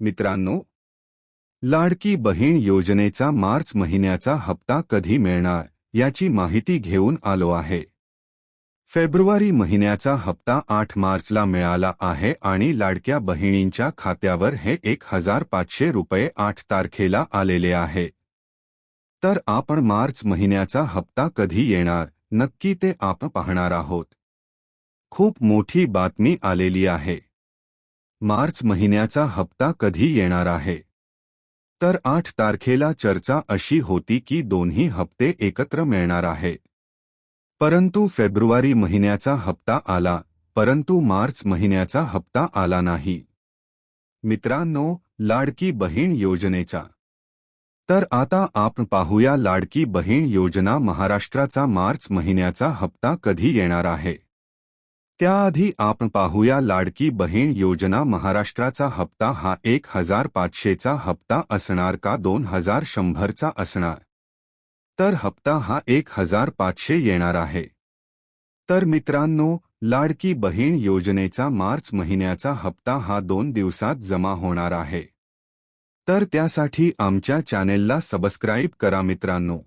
मित्रांनो लाडकी बहीण योजनेचा मार्च महिन्याचा हप्ता कधी मिळणार याची माहिती घेऊन आलो आहे. फेब्रुवारी महिन्याचा हप्ता आठ मार्चला मिळाला आहे आणि लाडक्या बहिणींच्या खात्यावर हे एक हजार पाचशे रुपये आठ तारखेला आलेले आहे. तर आपण मार्च महिन्याचा हप्ता कधी येणार नक्की ते आपण पाहणार आहोत. खूप मोठी बातमी आलेली आहे. मार्च महिन्याचा हप्ता कधी येणार आहे? तर आठ तारखेला चर्चा अशी होती की दोन्ही हप्ते एकत्र मिळणार आहे. परंतु फेब्रुवारी महिन्याचा हप्ता आला परंतु मार्च महिन्याचा हप्ता आला नाही. मित्रांनो लाडकी बहीण योजनेचा. तर आता आपण पाहूया लाडकी बहीण योजना महाराष्ट्राचा मार्च महिन्याचा हप्ता कधी येणार आहे? त्याआधी आपण पाहूया लाडकी बहीण योजना महाराष्ट्राचा हप्ता हा एक हजार पाचशेचा हप्ता असणार का दोन हजार शंभरचा असणार? तर हप्ता हा एक हजार पाचशे येणार आहे. तर मित्रांनो लाडकी बहीण योजनेचा मार्च महिन्याचा हप्ता हा दोन दिवसात जमा होणार आहे. तर त्यासाठी आमच्या चॅनेलला सबस्क्राईब करा मित्रांनो.